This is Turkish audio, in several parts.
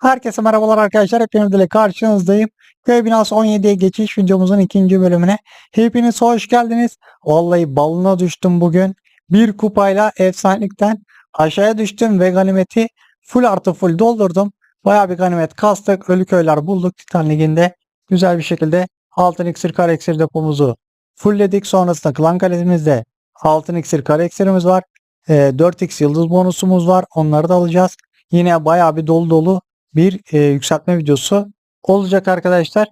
Herkese merhabalar arkadaşlar. Hepiniz ile karşınızdayım. Köy binası 17'ye geçiş videomuzun ikinci bölümüne. Hepiniz hoş geldiniz. Vallahi balına düştüm bugün. Bir kupayla efsanelikten aşağıya düştüm ve ganimeti full artı full doldurdum. Bayağı bir ganimet kastık. Ölü köyler bulduk Titan Ligi'nde. Güzel bir şekilde altın iksir kare iksir depomuzu fullledik. Sonrasında klan kalemizde altın iksir kare iksirimiz var. Ee, 4x yıldız bonusumuz var. Onları da alacağız. Yine bayağı bir dolu dolu bir e, yükseltme videosu olacak arkadaşlar.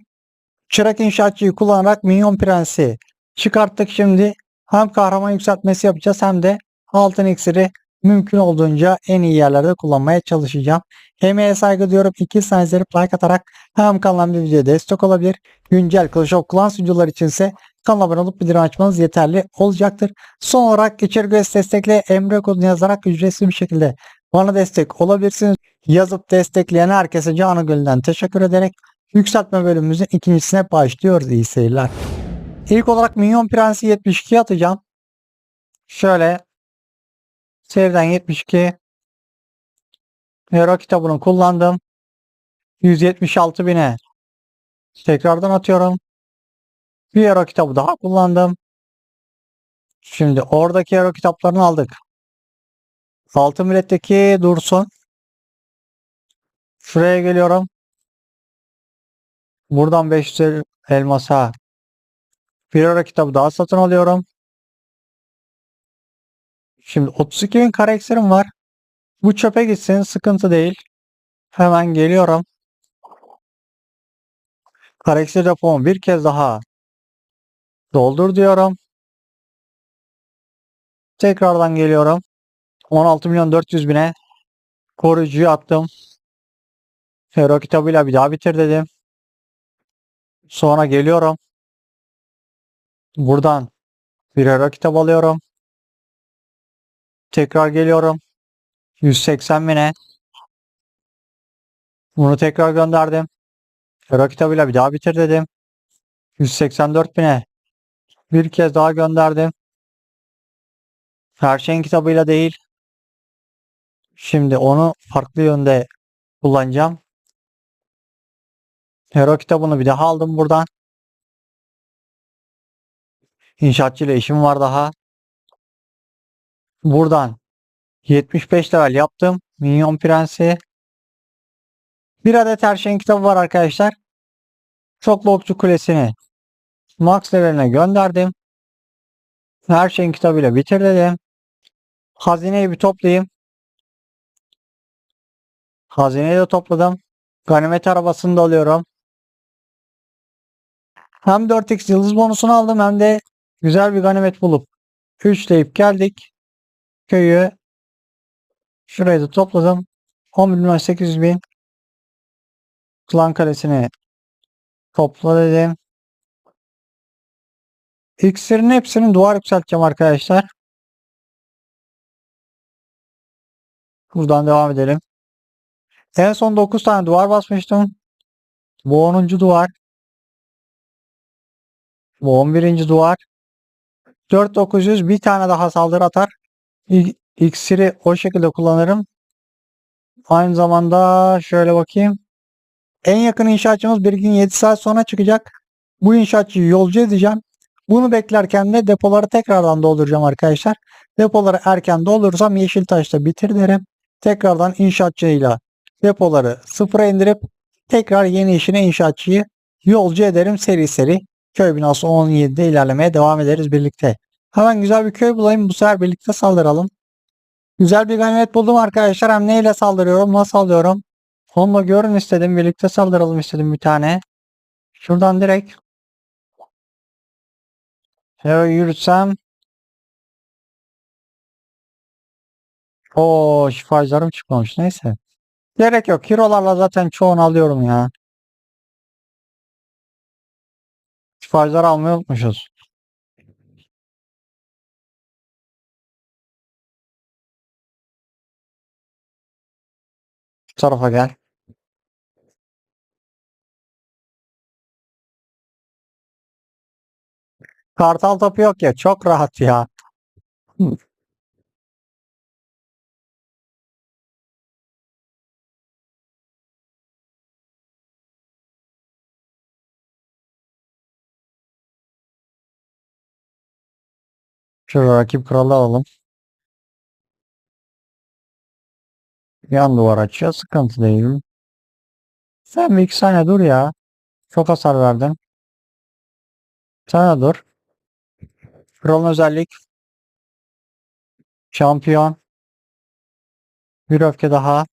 Çırak inşaatçıyı kullanarak Minyon Prensi çıkarttık şimdi. Hem kahraman yükseltmesi yapacağız hem de altın iksiri mümkün olduğunca en iyi yerlerde kullanmaya çalışacağım. Emeğe saygı diyorum. İki saniyleri like atarak hem kanalıma bir videoya destek olabilir. Güncel Clash of Clans videolar içinse kanala abone olup bildirim açmanız yeterli olacaktır. Son olarak içerik destekle Emre kodunu yazarak ücretsiz bir şekilde bana destek olabilirsiniz. Yazıp destekleyen herkese canı gönülden teşekkür ederek yükseltme bölümümüzün ikincisine başlıyoruz. İyi seyirler. İlk olarak Minyon Prensi 72 atacağım. Şöyle Save'den 72 Hero kitabını kullandım. 176 bine tekrardan atıyorum. Bir Hero kitabı daha kullandım. Şimdi oradaki Hero kitaplarını aldık. Altın milletteki dursun. Şuraya geliyorum. Buradan 500 elmasa bir ara kitabı daha satın alıyorum. Şimdi 32 bin kare var. Bu çöpe gitsin sıkıntı değil. Hemen geliyorum. Kare depomu bir kez daha doldur diyorum. Tekrardan geliyorum. 16 milyon 400 bine koruyucuyu attım. Hero kitabıyla bir daha bitir dedim. Sonra geliyorum. Buradan bir hero kitap alıyorum. Tekrar geliyorum. 180 bine. Bunu tekrar gönderdim. Hero kitabıyla bir daha bitir dedim. 184 bine. Bir kez daha gönderdim. Her şeyin kitabıyla değil. Şimdi onu farklı yönde kullanacağım. Hero kitabını bir daha aldım buradan. İnşaatçı ile işim var daha. Buradan 75 level yaptım. Minyon Prensi. Bir adet her şeyin kitabı var arkadaşlar. Çoklu Okçu Kulesi'ni max leveline gönderdim. Her şeyin kitabıyla bitir dedim. Hazineyi bir toplayayım. Hazineyi de topladım. Ganimet arabasını da alıyorum. Hem 4x yıldız bonusunu aldım hem de güzel bir ganimet bulup üçleyip geldik. Köyü şurayı da topladım. 10 milyon 800 bin Klan kalesini topla dedim. İksir'in hepsinin duvar yükselteceğim arkadaşlar. Buradan devam edelim. En son 9 tane duvar basmıştım. Bu 10. duvar. Bu 11. duvar. 4900 bir tane daha saldırı atar. İ- İksiri o şekilde kullanırım. Aynı zamanda şöyle bakayım. En yakın inşaatçımız bir gün 7 saat sonra çıkacak. Bu inşaatçıyı yolcu edeceğim. Bunu beklerken de depoları tekrardan dolduracağım arkadaşlar. Depoları erken doldurursam Yeşiltaş'ta bitir derim. Tekrardan inşaatçıyla depoları sıfıra indirip tekrar yeni işine inşaatçıyı yolcu ederim seri seri. Köy binası 17'de ilerlemeye devam ederiz birlikte. Hemen güzel bir köy bulayım. Bu sefer birlikte saldıralım. Güzel bir ganimet buldum arkadaşlar. Hem neyle saldırıyorum, nasıl alıyorum. Onunla görün istedim. Birlikte saldıralım istedim bir tane. Şuradan direkt şöyle yürütsem. Oo şifacılarım çıkmamış. Neyse. Gerek yok. Hero'larla zaten çoğunu alıyorum ya. Şifacıları almayı unutmuşuz. Şu tarafa gel. Kartal topu yok ya. Çok rahat ya. Şöyle rakip kralı alalım. Yan duvar açıyor. Sıkıntı değil. Sen bir iki saniye dur ya. Çok hasar verdin. De dur. Kralın özellik. Şampiyon. Bir öfke daha.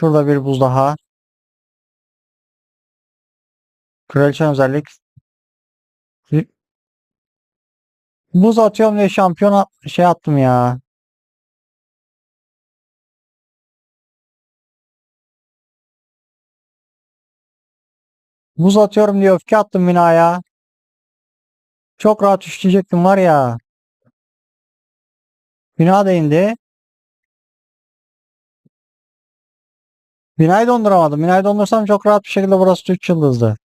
Şurada bir buz daha. Kraliçe özellik. Buz atıyorum diye şampiyona şey attım ya. Buz atıyorum diye öfke attım binaya. Çok rahat işleyecektim var ya. Bina da indi. Binayı donduramadım. Binayı dondursam çok rahat bir şekilde burası 3 yıldızdı.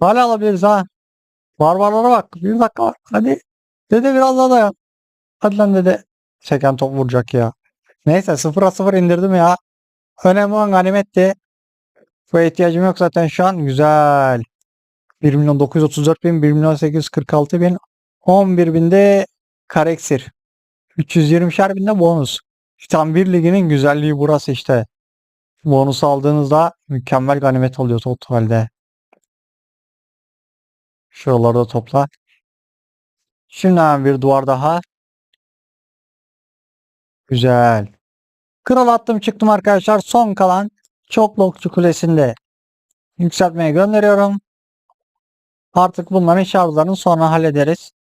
Hala alabiliriz ha. Barbarlara bak. Bir dakika var. Hadi. Dede biraz daha dayan. Hadi lan dede. Seken top vuracak ya. Neyse 0'a 0 indirdim ya. Önemli olan ganimetti. Bu ihtiyacım yok zaten şu an. Güzel. 1 milyon 934 bin, 1 milyon 846 bin, 11 binde kareksir. 320'şer binde bonus. Bir liginin güzelliği burası işte. Bonus aldığınızda mükemmel ganimet oluyor totalde. Şuralarda topla. Şimdi hemen bir duvar daha. Güzel. Kral attım çıktım arkadaşlar. Son kalan çok lokçu kulesinde yükseltmeye gönderiyorum. Artık bunların şarjlarını sonra hallederiz.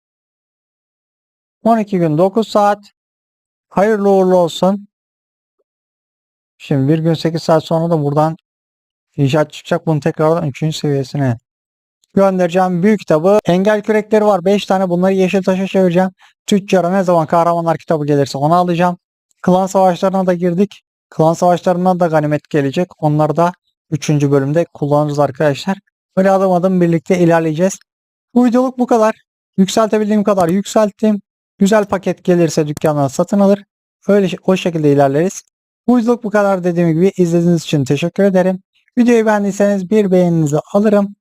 12 gün 9 saat. Hayırlı uğurlu olsun. Şimdi bir gün 8 saat sonra da buradan icat çıkacak. Bunu tekrardan 3. seviyesine göndereceğim. Büyük kitabı. Engel kürekleri var. 5 tane. Bunları yeşil taşa çevireceğim. Tüccara ne zaman kahramanlar kitabı gelirse onu alacağım. Klan savaşlarına da girdik. Klan savaşlarından da ganimet gelecek. Onları da 3. bölümde kullanırız arkadaşlar. Böyle adım adım birlikte ilerleyeceğiz. Bu videoluk bu kadar. Yükseltebildiğim kadar yükselttim. Güzel paket gelirse dükkandan satın alır. Öyle o şekilde ilerleriz. Bu videoluk bu kadar dediğim gibi izlediğiniz için teşekkür ederim. Videoyu beğendiyseniz bir beğeninizi alırım.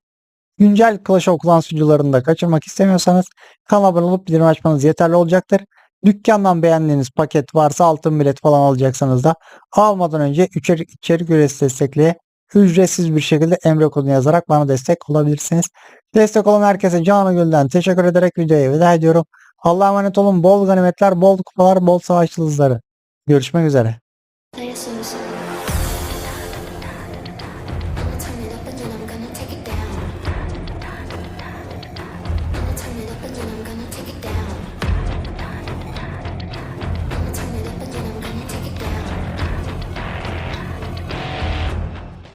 Güncel Clash of Clans videolarını da kaçırmak istemiyorsanız kanala abone olup bildirim açmanız yeterli olacaktır. Dükkandan beğendiğiniz paket varsa altın bilet falan alacaksanız da almadan önce içerik, içerik üyesi destekliğe ücretsiz bir şekilde Emre kodunu yazarak bana destek olabilirsiniz. Destek olan herkese canı gönülden teşekkür ederek videoya veda ediyorum. Allah'a emanet olun. Bol ganimetler, bol kupalar, bol savaş yıldızları. Görüşmek üzere. 大家是不是。